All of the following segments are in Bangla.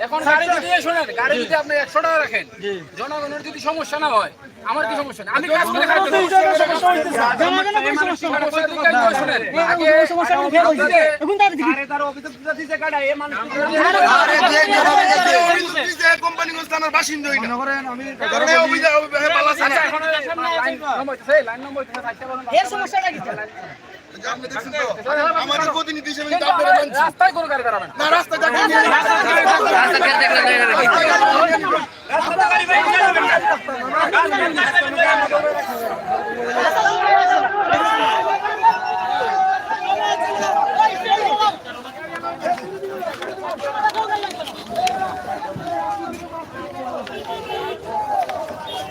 এখন গাড়ি যদি শোনেন গাড়ি যদি আপনি একশো টাকা রাখেন জনগণের যদি সমস্যা না হয় আমার কি সমস্যা আমি কাজ করে খাই দেবো। সমস্যা আমাদের প্রতিনিধি হিসেবে কিন্তু আপনারা মানছি। রাস্তায় কোনো গাড়ি দাঁড়াবে না না।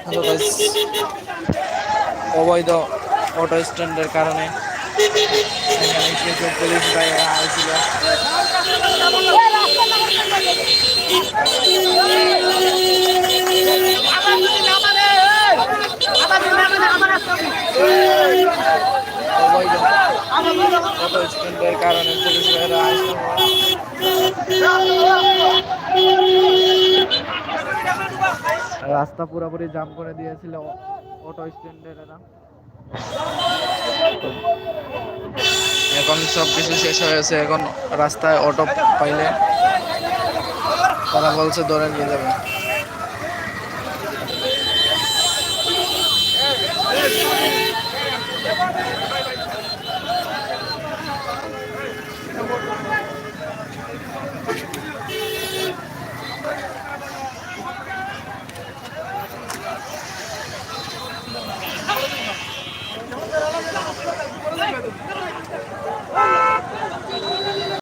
হ্যালো গাইস অবৈধ অটো স্ট্যান্ডের কারণে কারণে রাস্তা পুরোপুরি জাম করে দিয়েছিল অটো স্ট্যান্ডের এরা। এখন সব কিছু শেষ হয়েছে এখন রাস্তায় অটো পাইলে তারা বলছে ধরে নিয়ে যাবে। Let's go.